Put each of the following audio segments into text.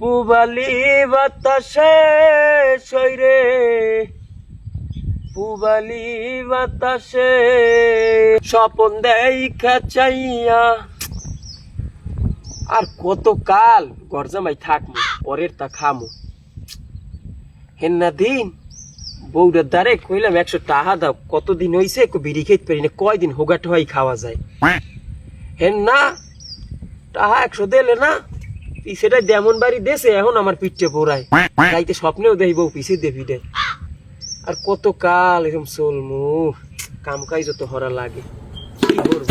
পুবালি বাতাসে সৈরে পুবালি বাতাসে স্বপন দেই খাচাইয়া। আর কত কাল গরজামাই থাকমু পরের তা খামু। হেন্না দিন বউটার দ্বারে কইলাম একশো টাকা দাও কতদিন হইছে একটু বিড়ি খেতে পারি না কয়দিন হোগা টোহাই খাওয়া যায়। হেন না টাহা একশো দিলে না পিছেটা যেমন বাড়ি দেশে এখন আমার পিঠে পোড়ায়। রাইতে স্বপ্নেও দেই বউ পিছে দেবি দে আর কত কাল এরকম চলমু কাম কাজ যত হরা লাগে। কি করব?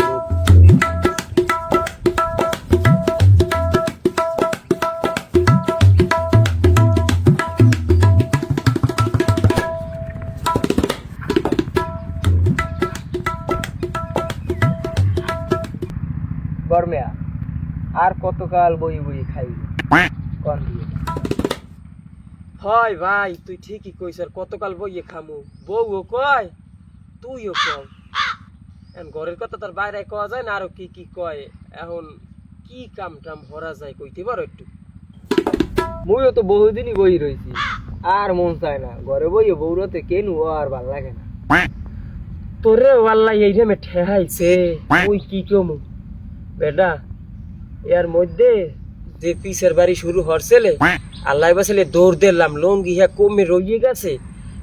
গরমেয়া আর কতকাল বই বই খাই কন দিয়ে? হয় ভাই তুই ঠিকই কইস আর কতকাল বইয়ে খামু? বউও কয় তুইও কয়। এখন ঘরের কথা তার বাইরে কওয়া যায় না আরও কি কি কয়? এখন কি কাম টাম হরা যায় কইতে পারো একটু? মুইও তো বহুদিনই বই রইছি আর মন চায় না। ঘরে বইয়ে বউরতে কেনু আর ভালো লাগে না। তোরে ওয়াল্লা এই রে ঠেহাইছে ওই কি কমু? বেটা এর মধ্যে যে পিসের বাড়ি শুরু হরছেলে আল্লাহ বাসলে দৌড় দিলাম লঙ্গি হ্যাঁ কমে রইয়ে গেছে।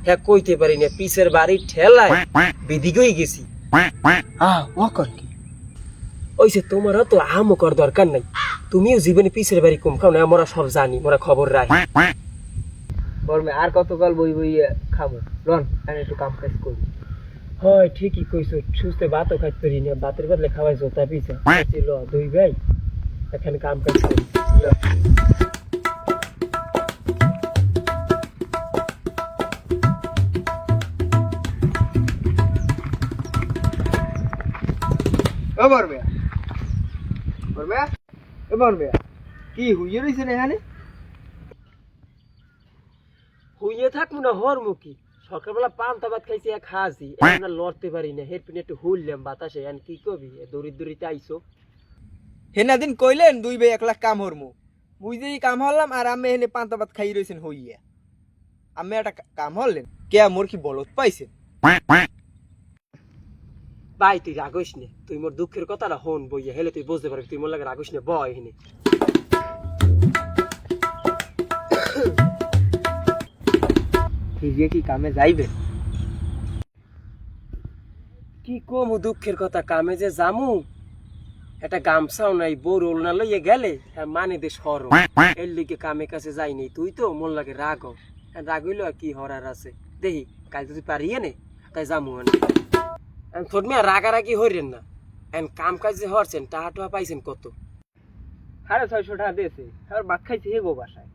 হ্যাঁ কইতে পারি না পিসের বাড়ি ঠেলায় গেছি। আহ ও কর কি? ওইসে তোমার তো আমও কর দরকার নাই। তুমিও জীবনে পিসের বাড়ি কম খাও না আমরা সব জানি মোরা খবর রাখ গরমে আর কতকাল বই বইয়ে খামু? রন আমি একটু কাম কাজ করি। হয় ঠিকই কইছো সুস্থে ভাতও খাইতে পারি না ভাতের বদলে খাওয়াই জোতা পিছা। দুই ভাই। এখানে কাম কাজ কি হুইয়ে এখানে? হুইয়ে থাকব না হর মুখি সকালবেলা পান্তা ভাত খাইছি এক হাজি এখন আর লড়তে পারি না। হের পিনে একটু হুললাম বাতাসে। কি কবি? দড়ি দড়িতে আইসো। হেনা দিন কইলেন, দুই ভাই একলা কাম হরমু। মুই কাম হলাম আর আমি এনে পান্তা ভাত খাই রইছেন হইয়া। আমি একটা কাম হলেন কে মোর কি বলত পাইছে ভাই, তুই রাগস নে, তুই মোর দুঃখের কথাটা হন বইয়া, হেলে তুই বুঝতে পারবি, তুই মোর লাগে রাগস নে বয় এখানে ফিরিয়ে কি কামে যাইবে? কি কমু দুঃখের কথা, কামে যে জামু একটা গামছাও নাই বউ রোলনা লইয়ে গেলে হ্যাঁ মানে দে সর এর লিগে কামে কাছে যাইনি তুই তো মন লাগে রাগ হ্যাঁ রাগ হইল কি হরার আছে। দেখি কাল যদি পারিয়ে নে তাই যামু মানে থোট মিয়া রাগারাগি হইরেন না। এন কাম কাজ যে হরছেন টাহা টাহা পাইছেন কত? সাড়ে ছয়শো টাকা দিয়েছে। আর ভাত খাইছে হে গো বাসায়।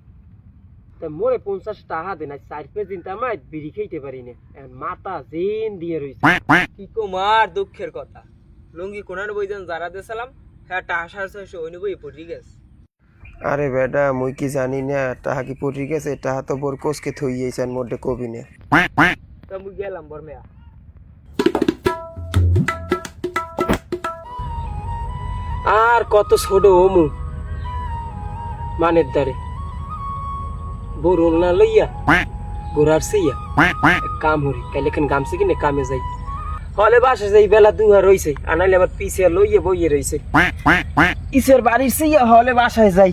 তা মোরে পঞ্চাশ টাকা দেন আজ চার পেজ দিন তামাই বিড়ি খাইতে পারি না। মাথা জেন দিয়ে রইছে। কি কুমার দুঃখের কথা। লুঙ্গি কোনার বইজন যারা দেসালাম হ্যাঁ টাকা সাড়ে ছয়শো ওই বই পড়ি গেছে। আরে বেটা মুই কি জানি না তাহা কি পড়ি গেছে তাহা তো বোর কোসকে থইয়েছেন মোটে কবি নে তা মুই গেলাম বর্মেয়া আর কত ছোট ওমু মানের দ্বারে। বউ রোল না লইয়া গোড়ার সেইয়া। কাম হরি কাইলে এখানে গামছে কিনে কামে যাই। হলে বাসা যাই বেলা দুহা রইছে আনাইলে আবার পিছে লইয়ে বইয়ে রইছে। ইসের বাড়ির সেই হলে বাসায় যাই।